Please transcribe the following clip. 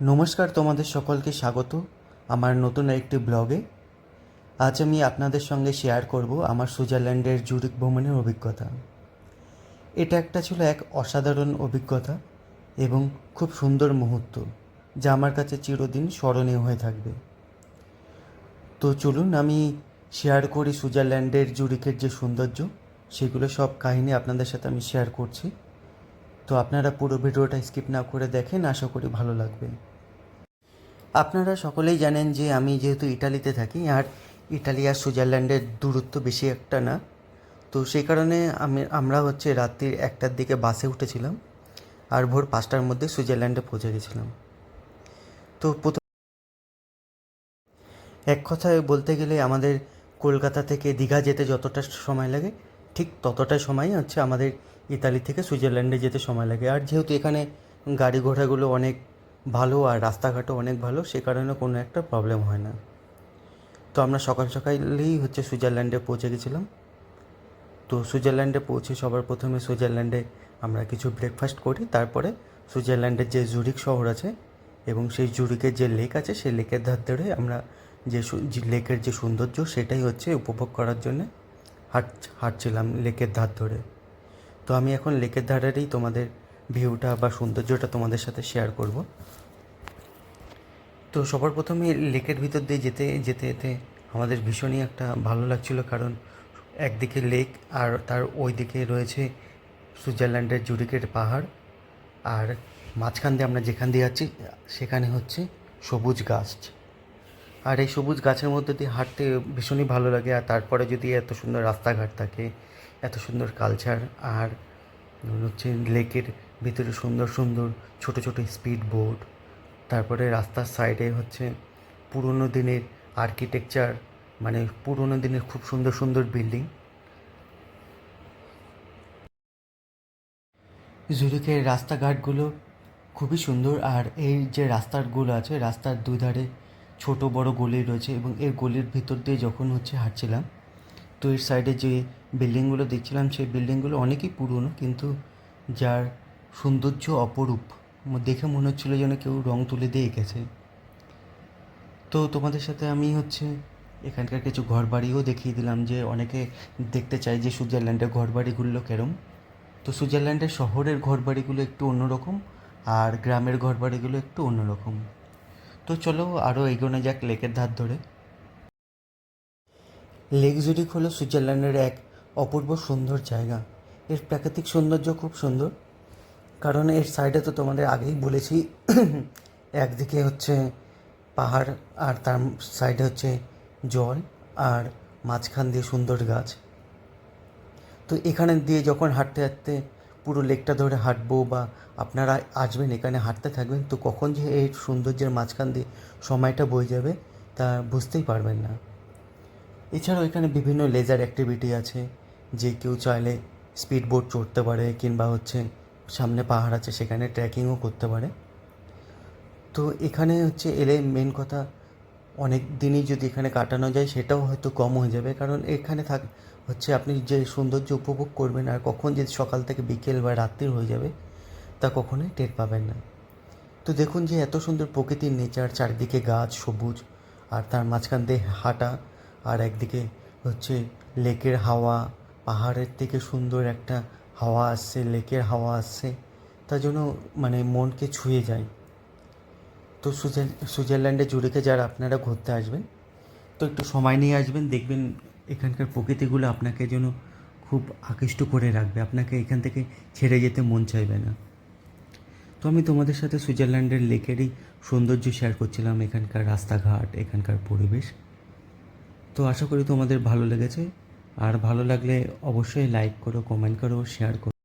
নমস্কার তোমাদের সকলকে স্বাগত আমার নতুন একটি ব্লগে। আজ আমি আপনাদের সঙ্গে শেয়ার করব আমার সুইজারল্যান্ডের জুরিক ভ্রমণের অভিজ্ঞতা। এটা একটা ছিল এক অসাধারণ অভিজ্ঞতা এবং খুব সুন্দর মুহূর্ত, যা আমার কাছে চিরদিন স্মরণীয় হয়ে থাকবে। তো চলুন আমি শেয়ার করি সুইজারল্যান্ডের জুরিকের যে সৌন্দর্য, সেগুলো সব কাহিনী আপনাদের সাথে আমি শেয়ার করছি। তো আপনারা পুরো ভিডিওটা স্কিপ না করে দেখেন, আশা করি ভালো লাগবে। আপনারা সকলেই জানেন যে আমি যেহেতু ইটালিতে থাকি, আর ইটালি আর সুইজারল্যান্ডের দূরত্ব বেশি একটা না। তো সেই কারণে আমি, আমরা হচ্ছে রাত্রির একটার দিকে বাসে উঠেছিলাম, আর ভোর পাঁচটার মধ্যে সুইজারল্যান্ডে পৌঁছে গেছিলাম। তো প্রথম এক কথায় বলতে গেলে আমাদের কলকাতা থেকে দীঘা যেতে যতটা সময় লাগে, ঠিক ততটাই সময় হচ্ছে আমাদের ইতালি থেকে সুইজারল্যান্ডে যেতে সময় লাগে। আর যেহেতু এখানে গাড়ি ঘোড়াগুলো অনেক ভালো আর রাস্তাঘাটও অনেক ভালো, সে কারণে কোনো একটা প্রবলেম হয় না। তো আমরা সকাল সকালেই হচ্ছে সুইজারল্যান্ডে পৌঁছে গেছিলাম। তো সুইজারল্যান্ডে পৌঁছে সবার প্রথমে সুইজারল্যান্ডে আমরা কিছু ব্রেকফাস্ট করি, তারপরে সুইজারল্যান্ডের যে জুরিক শহর আছে এবং সেই জুরিকের যে লেক আছে, সেই লেকের ধার ধরে আমরা যে লেকের যে সৌন্দর্য, সেটাই হচ্ছে উপভোগ করার জন্যে হাঁট, হাঁটছিলাম লেকের ধার ধরে। তো আমি এখন লেকের ধারেরই তোমাদের ভিউটা বা সৌন্দর্যটা তোমাদের সাথে শেয়ার করব। তো সবার প্রথমে লেকের ভিতর দিয়ে যেতে যেতে যেতে আমাদের ভীষণই একটা ভালো লাগছিল কারণ একদিকে লেক আর তার ওই দিকে রয়েছে সুইজারল্যান্ডের জুরিকের পাহাড় আর মাঝখান দিয়ে আমরা যেখান দিয়ে যাচ্ছি, সেখানে হচ্ছে সবুজ গাছ। আর এই সবুজ গাছের মধ্যে দিয়ে হাঁটতে ভীষণই ভালো লাগে আর তারপরে যদি এত সুন্দর রাস্তাঘাট থাকে, এত সুন্দর কালচার আর হচ্ছে লেকের ভিতরে সুন্দর সুন্দর ছোট ছোট স্পিড বোর্ড তারপরে রাস্তার সাইডে হচ্ছে পুরনো দিনের আর্কিটেকচার মানে পুরনো দিনের খুব সুন্দর সুন্দর বিল্ডিং জুরিকের রাস্তাঘাটগুলো খুবই সুন্দর, আর এই যে রাস্তাগুলো আছে, রাস্তার দুই ধারে ছোট বড় গলি রয়েছে, এবং এর গলির ভিতর দিয়ে যখন হচ্ছে হাঁটছিলাম, তো এর সাইডে যে বিল্ডিংগুলো দেখছিলাম, সেই বিল্ডিংগুলো অনেকই পুরনো, কিন্তু যার সৌন্দর্য অপরূপ। দেখে মনে হচ্ছিল যেন কেউ রং তুলে দিয়ে এঁকেছে। তো তোমাদের সাথে আমি হচ্ছে এখানকার কিছু ঘর বাড়িও দেখিয়ে দিলাম যে অনেকে দেখতে চায় যে সুইজারল্যান্ডের ঘর বাড়িগুলো কেরম। তো সুইজারল্যান্ডের শহরের ঘর বাড়িগুলো একটু অন্যরকম আর গ্রামের ঘর বাড়িগুলো একটু অন্যরকম। তো চলো আরও এগোনো যাক লেকের ধার ধরে। লেক জুরিক হলো সুইজারল্যান্ডের এক অপূর্ব সুন্দর জায়গা। এর প্রাকৃতিক সৌন্দর্য খুব সুন্দর। কারণ এর সাইডে তো তোমাদের আগেই বলেছি, একদিকে হচ্ছে পাহাড় আর তার সাইডে হচ্ছে জল আর মাঝখান দিয়ে সুন্দর গাছ। তো এখানে দিয়ে যখন হাঁটতে হাঁটতে পুরো লেকটা ধরে হাঁটবো বা আপনারা আসবেন এখানে হাঁটতে থাকবেন, তো কখন যে এই সৌন্দর্যের মাঝখান দিয়ে সময়টা বয়ে যাবে তা বুঝতেই পারবেন না। এছাড়াও এখানে বিভিন্ন লেজার অ্যাক্টিভিটি আছে, যে কেউ চাইলে স্পিড বোট চড়তে পারে কিংবা হচ্ছে সামনে পাহাড় আছে, সেখানে ট্রেকিংও করতে পারে। তো এখানে হচ্ছে এলে মেন কথা, অনেক দিনই যদি এখানে কাটানো যায়, সেটাও হয়তো কম হয়ে যাবে। কারণ এখানে থাক, হচ্ছে আপনি যে সৌন্দর্য উপভোগ করবেন, আর কখন যে সকাল থেকে বিকেল বা রাত্রির হয়ে যাবে, তা কখনোই টের পাবেন না। তো দেখুন যে এত সুন্দর প্রকৃতির নেচার চারিদিকে গাছ সবুজ, আর তার মাঝখান দিয়ে হাঁটা, আর একদিকে হচ্ছে লেকের হাওয়া, পাহাড়ের থেকে সুন্দর একটা হাওয়া আসছে, লেকের হাওয়া আসছে, তার জন্য মানে মনকে ছুঁয়ে যায়। তো সুইজার, সুইজারল্যান্ডে জুরিকে যারা আপনারা ঘুরতে আসবেন, তো একটু সময় নিয়ে আসবেন, দেখবেন এখানকার প্রকৃতিগুলো আপনাকে যেন খুব আকৃষ্ট করে রাখবে, আপনাকে এখান থেকে ছেড়ে যেতে মন চাইবে না। তো আমি তোমাদের সাথে সুইজারল্যান্ডের লেকেরই সৌন্দর্য শেয়ার করছিলাম, এখানকার রাস্তাঘাট, এখানকার পরিবেশ। তো আশা করি তোমাদের ভালো লেগেছে। আর ভালো লাগলে অবশ্যই লাইক করো কমেন্ট করো শেয়ার করো।